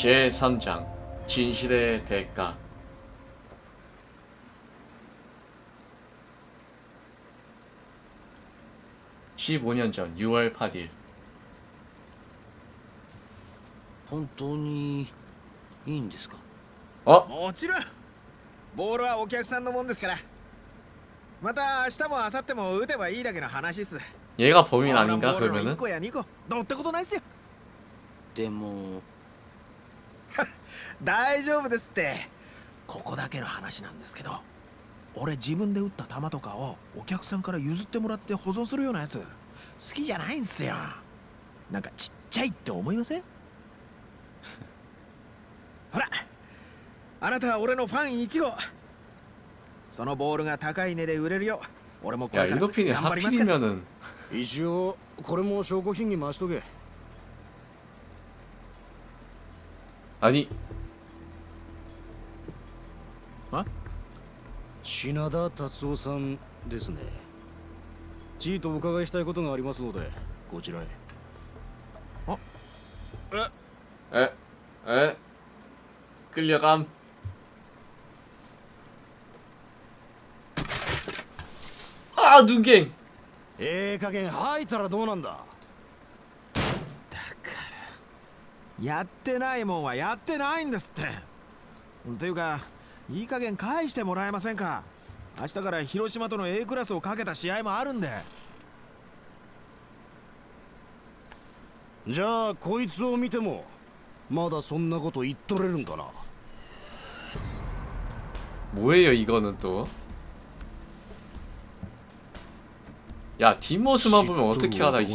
제3장 진실의 대가 (15년 전 6월 8일) 本当にいいんですか 어? もちろんボールはお客さんのもんですからまた明日も明後日も打てばいいだけの話っす 얘가 범인 아닌가 ボールの1 個や2個どうってことないっすよでも 大丈夫ですってここだけの話なんですけど俺自分で打った球とかをお客さんから譲ってもらって保存するようなやつ好きじゃないんすよなんかちっちゃいって思いません ほらあなたは俺のファン1号そのボールが高い値で売れるよ俺もこれから頑張りますから一応これも証拠品に回しとけ아니あ品田達夫さんですねちいとお伺いしたいことがありますのでこちらへあえええクリアカンあドゥンゲンええ加減吐いたらどうなんだだからやってないもんはやってないんですってというかいい加減返してもらえませんか明日から広島との A クラスをかけた試合もあるんでじゃあこいつを見てもまだそんなこと言っとれるんかな뭐예요이거는또야뒷모습만보면어떻게하나이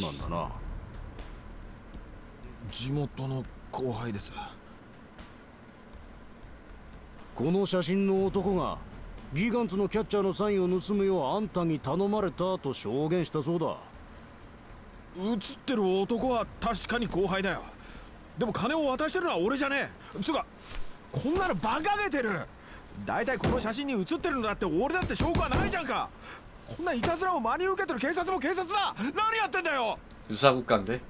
地元の後輩ですこの写真の男がギガンツのキャッチャーのサインを盗むようあんたに頼まれたと証言したそうだ写ってる男は確かに後輩だよでも金を渡してるのは俺じゃねえつうかこんなのバカげてる大体この写真に写ってるのだって俺だって証拠はないじゃんかこんないたずらを真に受けてる警察も警察だ何やってんだようさうかんで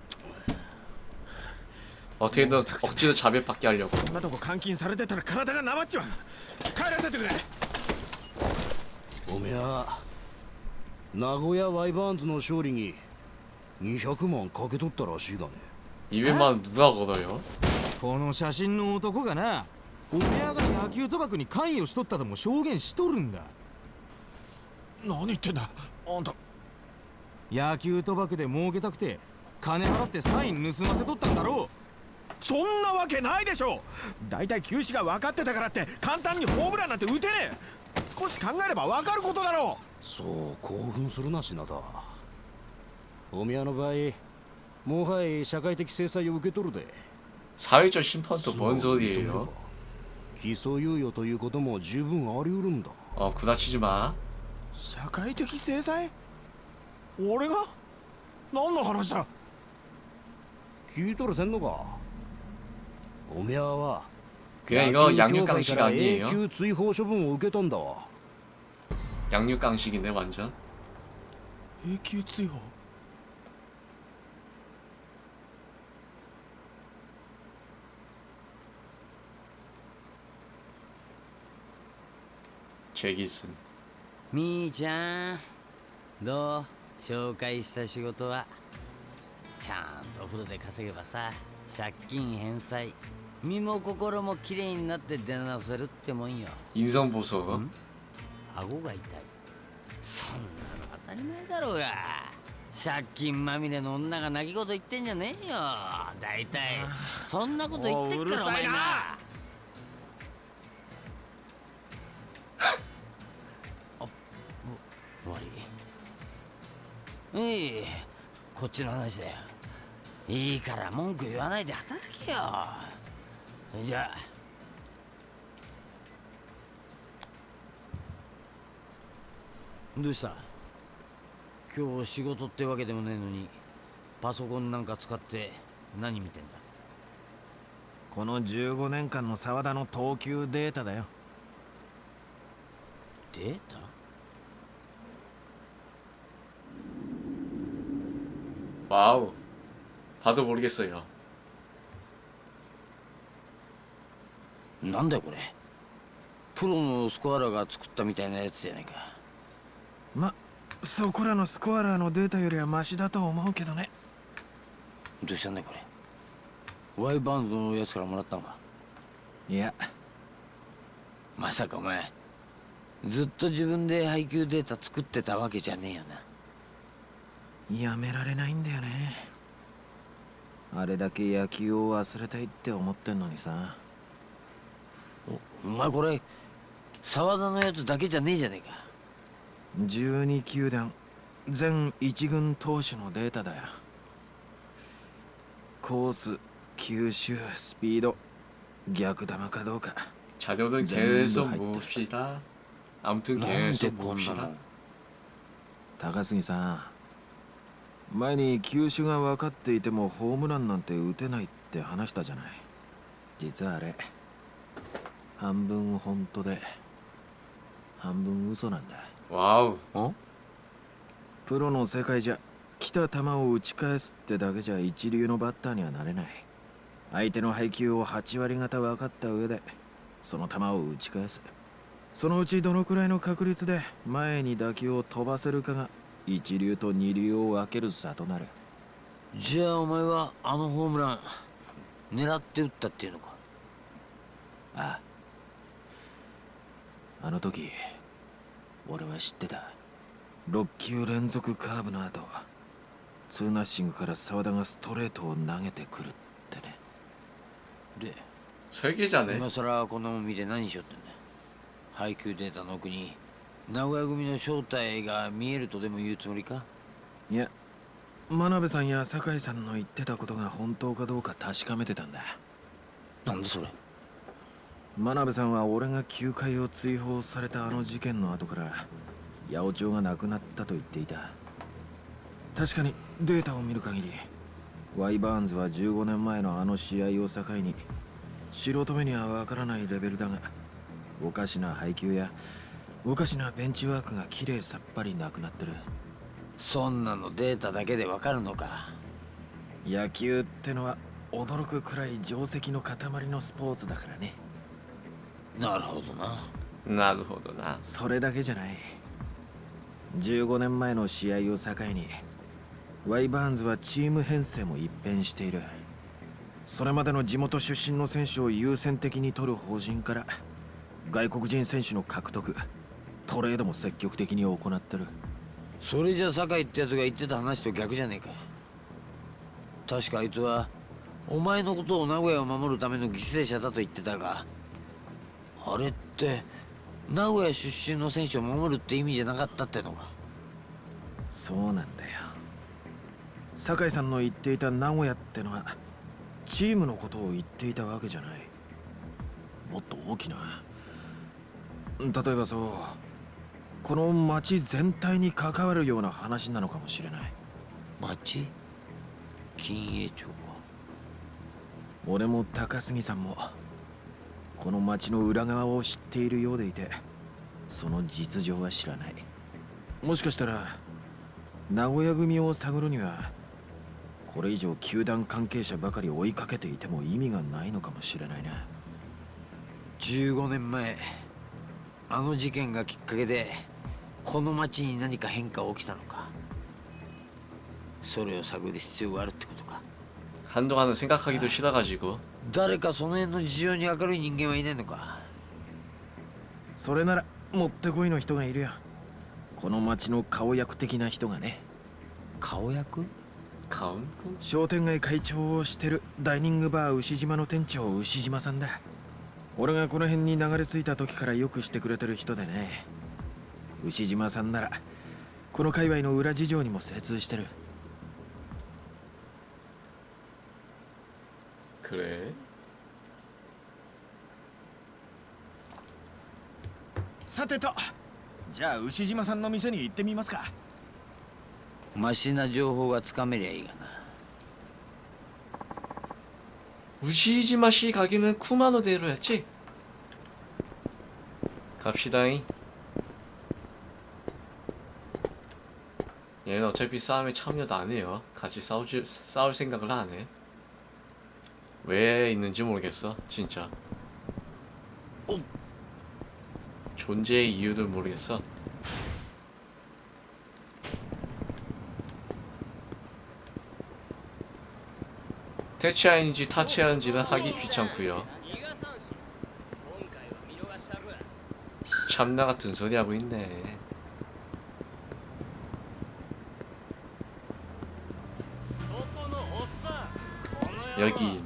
어떻게든억지로자백받게하려고そんなとこ監禁されてたら体がなまっちまう帰らせてくれおめや名古屋ワイバーンズの勝利に200万かけとったらしいがね200만원누가걸어요この写真の男がなおめやが野球賭博に関与しとったとも証言しとるんだ何言ってんだあんた野球賭博で儲けたくて金払ってサイン盗ませとったんだろうそんなわけないでしょう大体い球種が分かってたからって簡単にホームランなんて打てねえ少し考えれば分かることだろうそう興奮するな品田お宮の場合もはや社会的制裁を受け取るで最회審判と도뭔소리예起訴猶予ということも十分あり得るんだあ그다치지마社会的制裁俺が何の話だ聞いとるせんのかおめえは 그냥 이거 양육강식 아니에요? 永久追放処分を受けたんだわ 양육강식이네 완전 永久追放제기슨 みーちゃんどう紹介した仕事はちゃんとお風呂で稼げばさ借金返済身も心もきれいになって出直せるってもんよ인성보소음顎が痛いそんなの当たり前だろうが借金まみれの女が泣き言言ってんじゃねえよ大体そんなこと言ってっからお前な終わりええこっちの話だよいいから文句言わないで働けよいやどうした今日仕事ってわけでもねえのにパソコンなんか使って何見てんだこの15年間の沢田の投球データだよデータ와우봐도모르겠어요なんだよこれプロのスコアラーが作ったみたいなやつじゃねえかまそこらのスコアラーのデータよりはマシだと思うけどねどうしたんだよこれ Y バンドのやつからもらったのかいやまさかお前ずっと自分で配給データ作ってたわけじゃねえよなやめられないんだよねあれだけ野球を忘れたいって思ってんのにさお前これ沢田のやつだけじゃねえじゃねえか12球団全1軍投手のデータだよコース球種スピード逆球かどうか자료는계속봅시다아무튼계속봅시다高杉さん前に球種が分かっていてもホームランなんて打てないって話したじゃない実はあれ半分本当で半分嘘なんだわおプロの世界じゃ来た球を打ち返すってだけじゃ一流のバッターにはなれない相手の配球を8割方分かった上でその球を打ち返すそのうちどのくらいの確率で前に打球を飛ばせるかが一流と二流を分ける差となるじゃあお前はあのホームラン狙って打ったっていうのかあああの時俺は知ってた6球連続カーブの後ツーナッシングから澤田がストレートを投げてくるってねでそれじゃね今更この海で何しよってんだ配給データの奥に名古屋組の正体が見えるとでも言うつもりかいや真鍋さんや酒井さんの言ってたことが本当かどうか確かめてたんだなんだそれ真鍋さんは俺が球界を追放されたあの事件の後から八百長が亡くなったと言っていた確かにデータを見る限りワイバーンズは15年前のあの試合を境に素人目にはわからないレベルだがおかしな配球やおかしなベンチワークがきれいさっぱりなくなってるそんなのデータだけでわかるのか野球ってのは驚くくらい定石の塊のスポーツだからねなるほどななるほどなそれだけじゃない15年前の試合を境にワイバーンズはチーム編成も一変しているそれまでの地元出身の選手を優先的に取る法人から外国人選手の獲得トレードも積極的に行ってるそれじゃ酒井ってやつが言ってた話と逆じゃねえか確かあいつはお前のことを名古屋を守るための犠牲者だと言ってたがあれって名古屋出身の選手を守るって意味じゃなかったってのかそうなんだよ酒井さんの言っていた名古屋ってのはチームのことを言っていたわけじゃないもっと大きな例えばそうこの町全体に関わるような話なのかもしれない町金栄町は俺も高杉さんもこの町の裏側を知っているようでいてその実情は知らないもしかしたら名古屋組を探るにはこれ以上球団関係者ばかり追いかけていても意味がないのかもしれないな15年前あの事件がきっかけでこの町に何か変化起きたのかそれを探る必要があるってことか한동안은생각하기도싫어가지고誰かその辺の事情に明るい人間はいないのかそれならもってこいの人がいるよこの町の顔役的な人がね顔役顔役商店街会長をしてるダイニングバー牛島の店長牛島さんだ俺がこの辺に流れ着いた時からよくしてくれてる人でね牛島さんならこの界隈の裏事情にも精通してる 그래 사태터. 자, 우시지마산んの店に行ってみますかマシな情報がつかめりゃいいがな 우시지마 씨가게는 쿠마노대로였지? 갑시다잉. 얘는 어차피 싸움에 참여도 안 해요. 같이 싸우 싸울 생각을 안 해. 왜 있는지 모르겠어 진짜 어? 존재의 이유를 모르겠어 퇴치하인지 타치하는지는 하기 귀찮구요 참나 같은 소리 하고 있네 여기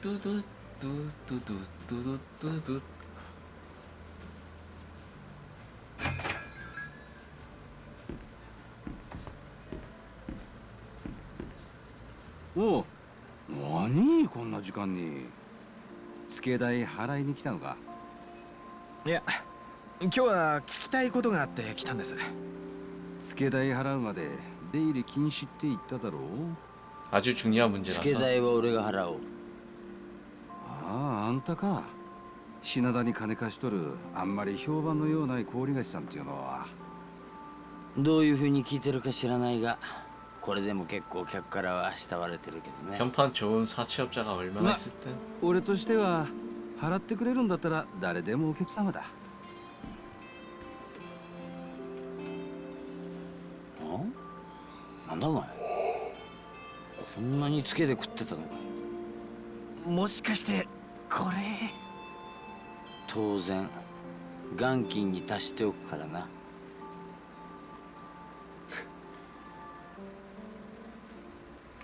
ドドドドドドドドドおお何こんな時間に付け代払いに来たのかいや今日は聞きたいことがあって来たんです付け代払うまで出入り禁止って言っただろう아주중요한付け문제라서代は俺が払おうあんたか品田に金貸しとるあんまり評判のようない氷菓子さんっていうのはどういうふうに聞いてるか知らないがこれでも結構客からは慕われてるけどね현판좋은사채업자가얼마나있을때俺としては払ってくれるんだったら誰でもお客様だあなんだお前こんなにつけて食ってたのかもしかしてこれ当然元金に足しておくからな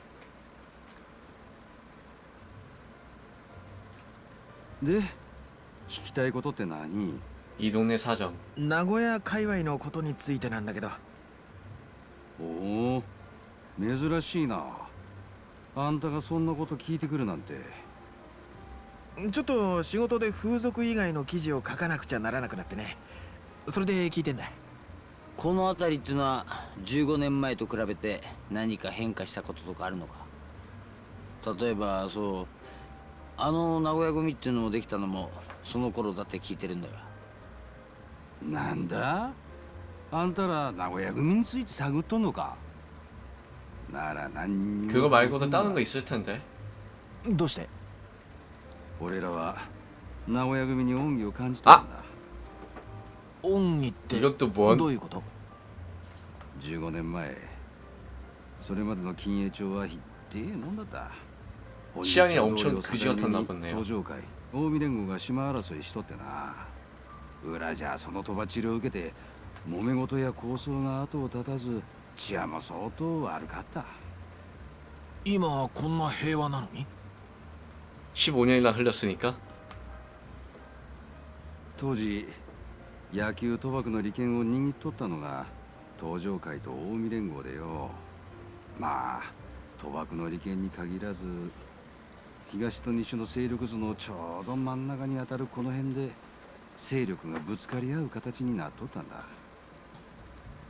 で聞きたいことって何이동네사정名古屋界隈のことについてなんだけどおお珍しいなあんたがそんなこと聞いてくるなんてちょっと仕事で風俗以外の記事を書かなくちゃならなくなってねそれで聞いてんだこの辺りっていうのは15年前と比べて何か変化したこととかあるのか例えばそうあの名古屋組っていうのもできたのもその頃だって聞いてるんだがなんだあんたら名古屋組について探っとんのかなら何그거말고도다른거있을텐데どうして俺らは名古屋組に恩義を感じたんだ恩義ってどういうこと15年前それまでの金栄町はひってえもんだった시안이엄청그지같았나보네요東上会近江連合が島争いしとってな裏じゃそのとばっちりを受けて揉め事や抗争が後を絶たず治安も相当悪かった今はこんな平和なのに15년이나흘렸으니까当時野球賭博の利権を握っとったのが東条会と近江連合でよまあ賭博の利権に限らず東と西の勢力図のちょうど真ん中にあたるこの辺で勢力がぶつかり合う形になっとったんだ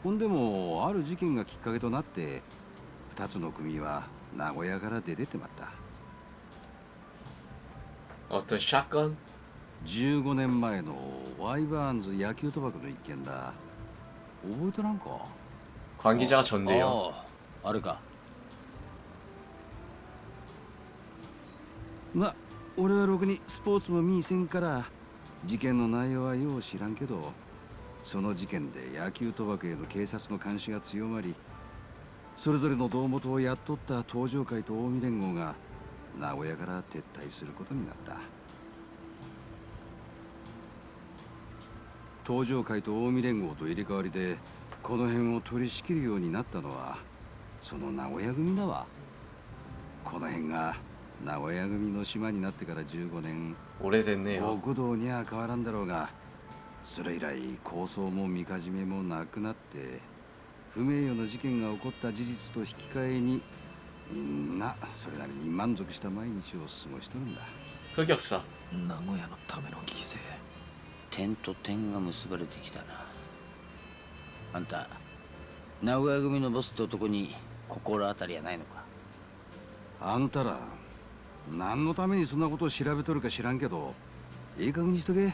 ほんでもある事件がきっかけとなって2つの組は名古屋から出てってまったおっと、シャコン15年前のワイバーンズ野球賭博の一件だ覚えてなんか関관계ちょんでよあるかまあ俺はろくにスポーツも見いせんから事件の内容はよう知らんけどその事件で野球賭博への警察の監視が強まりそれぞれの胴元をやっとった東上会と近江連合が名古屋から撤退することになった東条会と近江連合と入れ替わりでこの辺を取り仕切るようになったのはその名古屋組だわこの辺が名古屋組の島になってから15年俺でね極道には変わらんだろうがそれ以来構想もみかじめもなくなって不名誉の事件が起こった事実と引き換えにみんなそれなりに満足した毎日を過ごしとるんだ客さん名古屋のための犠牲点と点が結ばれてきたなあんた名古屋組のボスって男に心当たりはないのかあんたら何のためにそんなことを調べとるか知らんけどいい加減にしとけ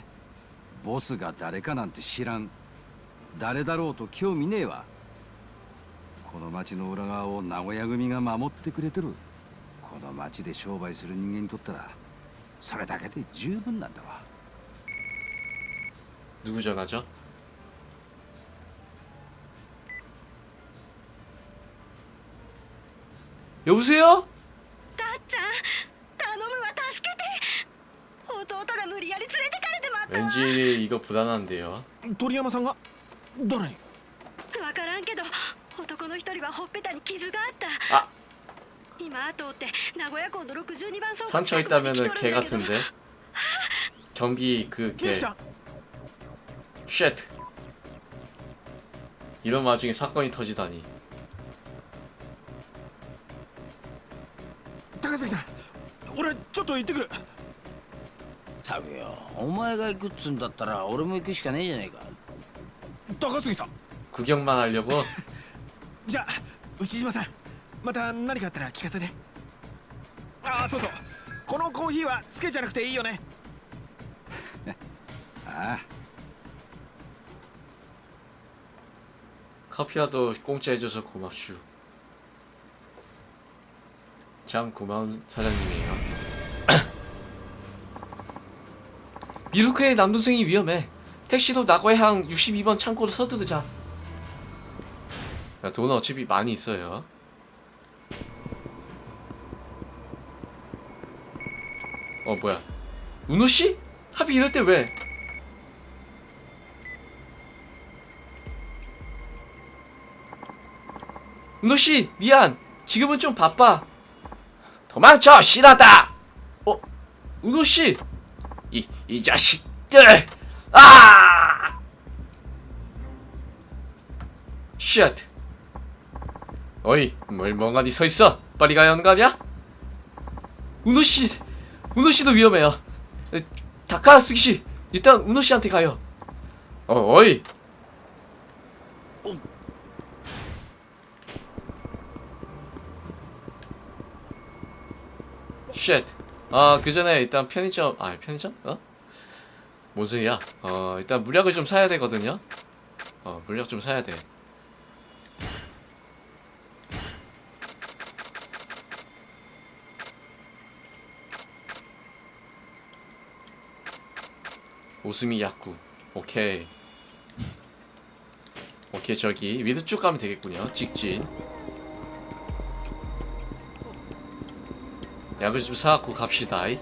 ボスが誰かなんて知らん誰だろうと興味ねえわこの町の裏側を名古屋組が守ってくれてるこの町で商売する人間にとったらそれだけで十分なんだわ누구전화죠여보세요왠지이거불안한데요도리야마상가너네わからんけど男の一人はほっぺたに傷があったあ今後って名古屋港の62番倉같은터지다니高崎さん俺ちょっと行ってくるよお前が行くっつんだったら俺も行くしかねえじゃか高さん구경만하려고 じゃあ牛島さんまた何かあったら聞かせてああそうそうこのコーヒーはつけじゃなくていいよね아 아. 커피라도 공짜 해줘서 고맙슈. 참 고마운 사장님이에요. 미루크의 남동생이 위험해. 택시도 나고향 62번 창고로 서두르자. 돈은 어차피 많이 있어요. 어 뭐야? 우호 씨? 하필 이럴 때 왜? 우호씨 미안. 지금은 좀 바빠. 도망쳐 싫하다. 어우호 씨. 이이 자식들. 아! 쉣. 어이 뭘 멍하니 서있어 빨리 가야 하는 거 아니야? 우노씨 우노씨도 위험해요 다카스기씨 일단 우노씨한테 가요 어, 어이 쉣. 아, 그 전에 일단 편의점, 아, 편의점? 어? 모즈야. 어, 일단 물약을 좀 사야 되거든요. 어, 물약 좀 사야 돼. 웃음이 약구 오케이 오케이 저기 위드쭉 가면 되겠군요 찍진 약을 좀 사갖고 갑시다 이.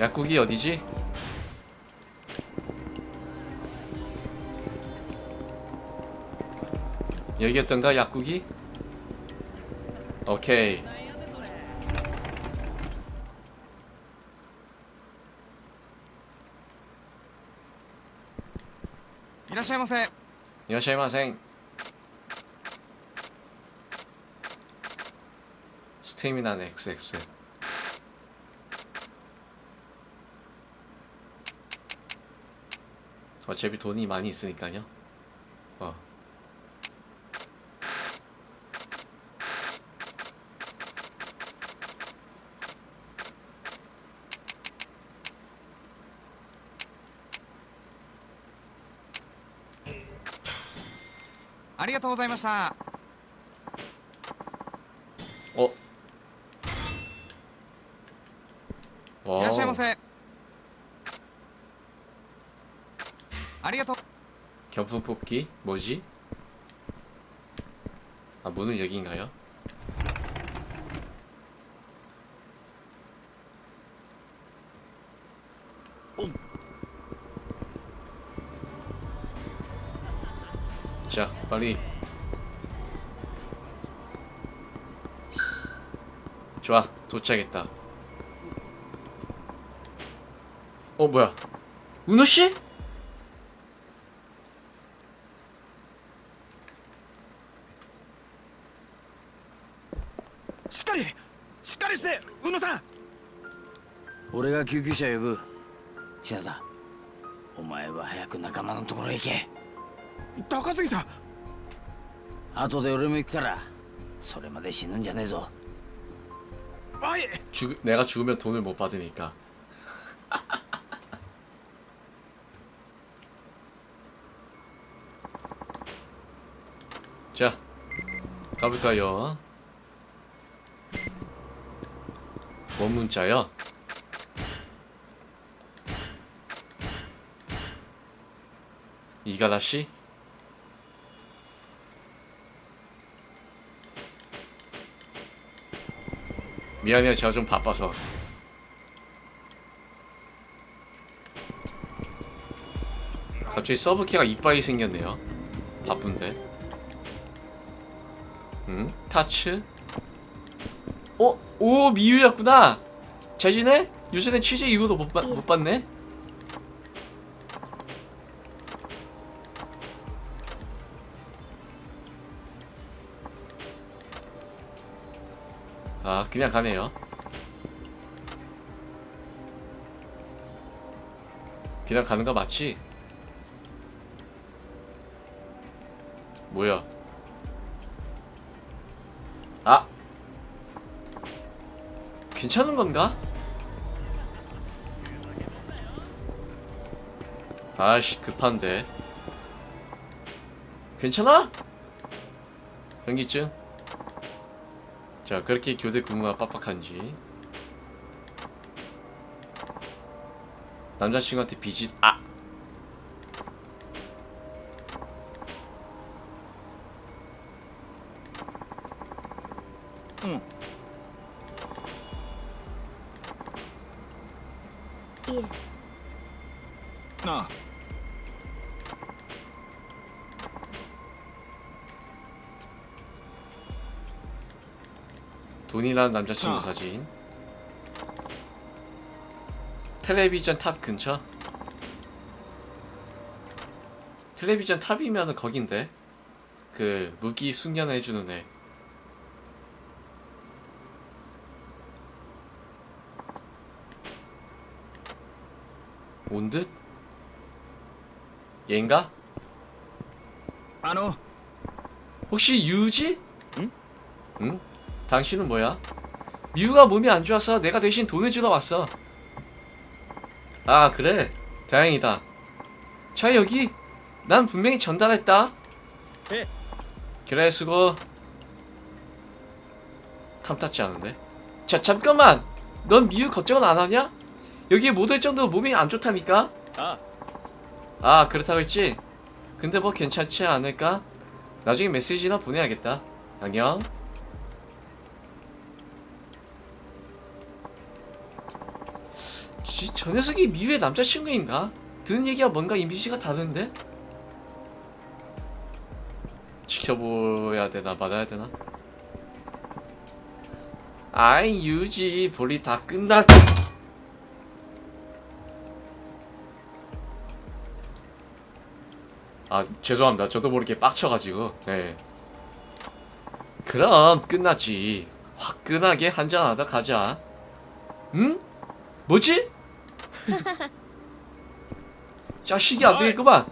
약국이 어디지? 여기였던가 약국이? 오케이 이라시마생 이라시마생 스테미나 XX 어차피 돈이 많이 있으니까요 어ありがとうございましたおいらっしゃいませありがとう경품뽑기뭐지아문은여긴가요 빨리 좋아 도착했다 어 뭐야 은호씨? 시카리! 시카리세! 은호상! 俺が救急車呼ぶさんお前は早く仲間のところへ行け高杉さん 後で俺も行くからそれまで死ぬんじゃねえぞ죽 내가 죽으면 돈을 못 받으니까. 자, 가볼까요? 뭔 문자요? 이가다시? 미안해요 제가 좀 바빠서 갑자기 서브키가 이빨이 생겼네요 바쁜데 응? 음, 타츠? 어? 오 미유였구나 잘 지내? 요즘에 취재 이후도 못, 바, 못 봤네? 그냥 가네요 그냥 가는 거 맞지? 뭐야 아 괜찮은 건가? 아씨 급한데 괜찮아? 변기증 자 그렇게 교대 근무가 빡빡한지 남자친구한테 비짓 아 응. 예. 나. 만나 남자친구 아. 사진 텔레비전 탑 근처 텔레비전 탑이면은 거긴데 그 무기 숙련해주는 애 온듯? 얘인가? 아 혹시 유지? 응? 응? 당신은 뭐야? 미우가 몸이 안 좋아서 내가 대신 돈을 주러 왔어. 아, 그래? 다행이다. 자, 여기. 난 분명히 전달했다. 네. 그래, 수고. 탐탁지 않은데? 자, 잠깐만! 넌 미우 걱정은 안 하냐? 여기 에못올 정도 몸이 안 좋다니까? 아. 아, 그렇다고 했지? 근데 뭐 괜찮지 않을까? 나중에 메시지나 보내야겠다. 안녕. 씨, 저 녀석이 미유의 남자친구인가? 듣는 얘기가 뭔가 이미지가 다른데? 지켜보야 되나 받아야 되나? 아이 유지 볼이 다 끝났. 아 죄송합니다. 저도 모르게 빡쳐가지고. 네. 그럼 끝났지. 화끈하게 한잔하다 가자. 응? 뭐지? 자식이 안 되겠구만.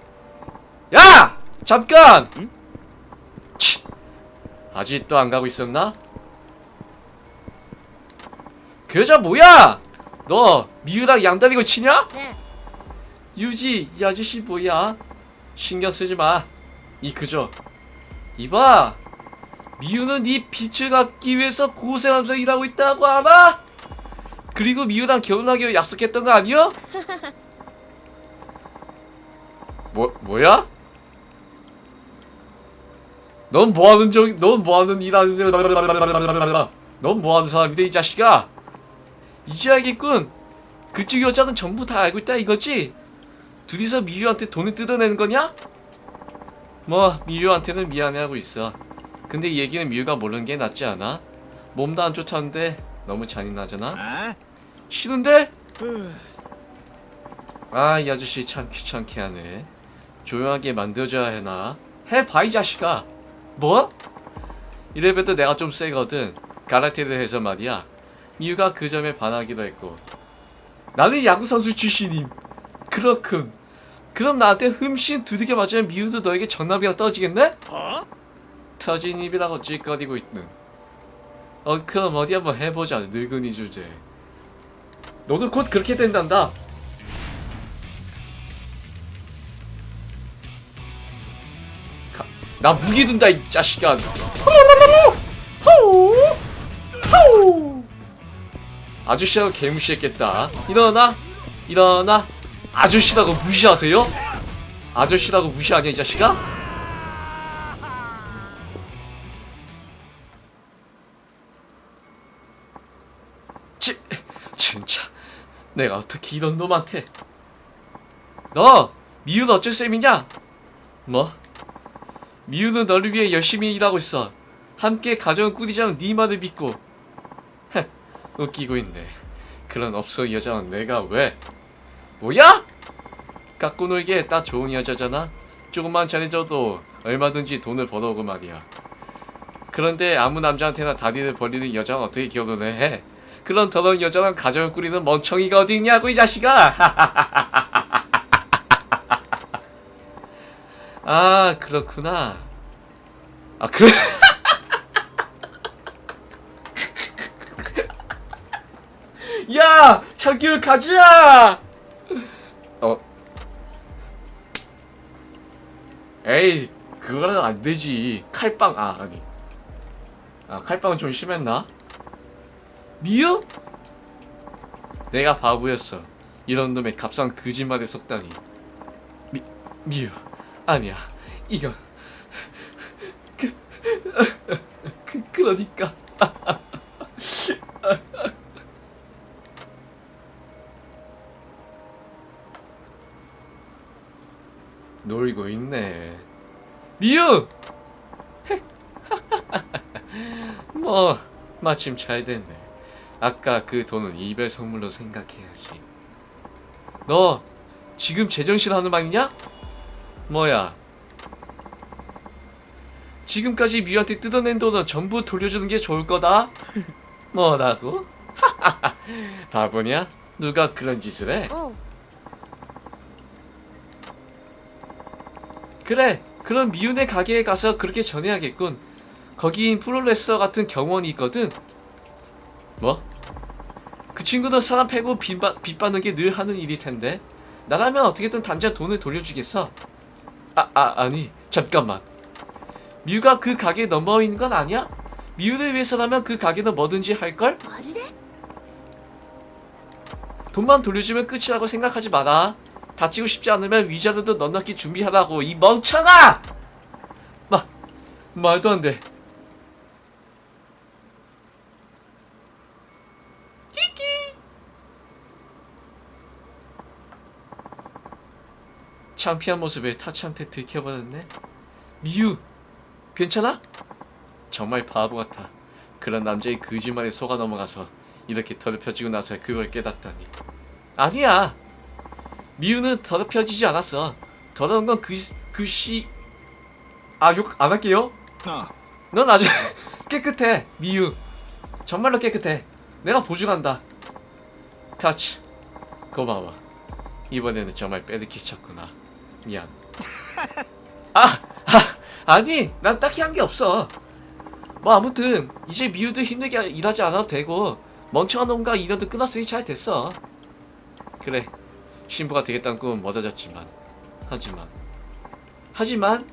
야! 잠깐! 응? 치! 아직도 안 가고 있었나? 그 여자 뭐야? 너 미우랑 양다리고 치냐? 네. 유지 이 아저씨 뭐야? 신경 쓰지 마. 이 그저 이봐 미우는 네 빛을 갖기 위해서 고생하면서 일하고 있다고 알아? 그리고 미우랑 결혼하기로 약속했던 거 아니야? 뭐 뭐야? 넌 뭐하는 적, 넌 뭐하는 일하는 넌 뭐하는 사람인데 이 자식아? 이제 알겠군. 그쪽 여자는 전부 다 알고 있다 이거지? 둘이서 미유한테 돈을 뜯어내는 거냐? 뭐 미유한테는 미안해하고 있어. 근데 이 얘기는 미유가 모르는 게 낫지 않아? 몸도 안 좋다는데 너무 잔인하잖아. 쉬는데? 아, 이 아저씨 참 귀찮게 하네. 조용하게 만들어줘야 해나? 해봐, 이 자식아! 뭐? 이래봬도 내가 좀 세거든. 가라테를 해서 말이야. 이유가그 점에 반하기도 했고. 나는 야구선수 출신임. 그렇군. 그럼 나한테 흠씬 두드겨 맞으면 미유도 너에게 전나비가 어지겠네 어? 터진 입이라고 찌꺼리고 있는. 어, 그럼 어디 한번 해보자, 늙은이 주제. 너도 곧 그렇게 된단다. 가, 나 무기 든다 이 자식아. 아저씨라고 개무시했겠다. 일어나, 일어나. 아저씨라고 무시하세요? 아저씨라고 무시 하냐이 자식아? 내가 어떻게 이런 놈한테 너! 미우는 어쩔 셈이냐? 뭐? 미우는 너를 위해 열심히 일하고 있어 함께 가정을 꾸리자는 네 말을 믿고 웃기고 있네 그런 없어 여자는 내가 왜 뭐야? 갖고 놀기에 딱 좋은 여자잖아 조금만 잘해줘도 얼마든지 돈을 벌어오고 말이야 그런데 아무 남자한테나 다리를 벌리는 여자는 어떻게 결혼을 해? 그런 더러운 여자랑 가정을 꾸리는 멍청이가 어디 있냐고 이 자식아. 아 그렇구나. 아 그래. 야 저기를 가자. 어. 에이 그거는 안 되지. 칼빵 아 아니. 아 칼빵 은좀 심했나? 미유? 내가 바보였어. 이런 놈의 값싼 거짓말에 속다니. 미, 미유. 아니야. 이거 그, 그, 그러니까. 놀고 있네. 미유! 뭐, 마침 잘 됐네. 아까 그 돈은 이별 선물로 생각해야지. 너 지금 제정신 하는 방이냐 뭐야? 지금까지 미우한테 뜯어낸 돈은 전부 돌려주는 게 좋을 거다. 뭐라고? 바보냐? 누가 그런 짓을 해? 어. 그래, 그럼 미운의 가게에 가서 그렇게 전해야겠군. 거기 프로레슬러 같은 경원이 있거든. 뭐? 그 친구도 사람 패고 빈바, 빚받는 게 늘 하는 일일 텐데 나라면 어떻게든 당장 돈을 돌려주겠어 아, 아, 아니 잠깐만 미우가 그 가게 넘버 있는 건 아니야? 미우를 위해서라면 그 가게는 뭐든지 할걸? 돈만 돌려주면 끝이라고 생각하지 마라 다치고 싶지 않으면 위자료도 넉넉히 준비하라고 이 멍청아! 마, 말도 안돼 창피한 모습에 타치한테 들켜버렸네. 미유, 괜찮아? 정말 바보 같아. 그런 남자의 거짓말에 속아 넘어가서 이렇게 더럽혀지고 나서 그걸 깨닫다니. 아니야. 미유는 더럽혀지지 않았어. 더러운 건 그, 그 시... 아, 욕 안 할게요. 아. 넌 아주 깨끗해, 미유. 정말로 깨끗해. 내가 보증한다. 타치, 고마워. 이번에는 정말 빼드키쳤구나. 미안. 아, 아 아니 난 딱히 한 게 없어. 뭐 아무튼 이제 미우도 힘들게 일하지 않아도 되고 멍청한 놈과 일어도끝났으니잘 됐어. 그래 신부가 되겠다는 꿈은 멋어졌지만 하지만 하지만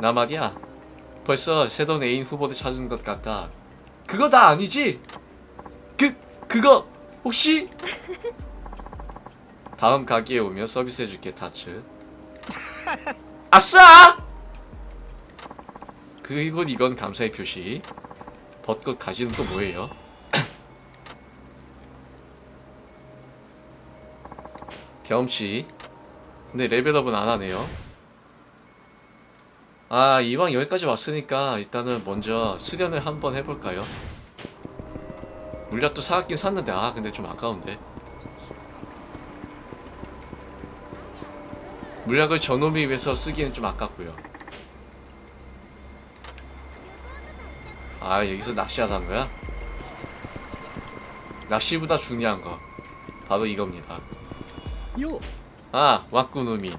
나 말이야 벌써 새로운 애인 후보를 찾은 것 같다. 그거 다 아니지? 그 그거 혹시 다음 가게에 오면 서비스해줄게 타츠. 아싸! 그건 이건 감사의 표시. 벚꽃 가지는 또 뭐예요? 경험치. 근데 레벨업은 안 하네요. 아, 이왕 여기까지 왔으니까 일단은 먼저 수련을 한번 해볼까요? 물약도 사갖긴 샀는데, 아, 근데 좀 아까운데. 물약을 저놈이 위해서 쓰기는 좀 아깝고요 아 여기서 낚시하자 한거야? 낚시보다 중요한거 바로 이겁니다 요. 아 왔군 우민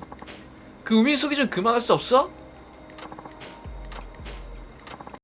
그 우민 속이 좀 그만할 수 없어?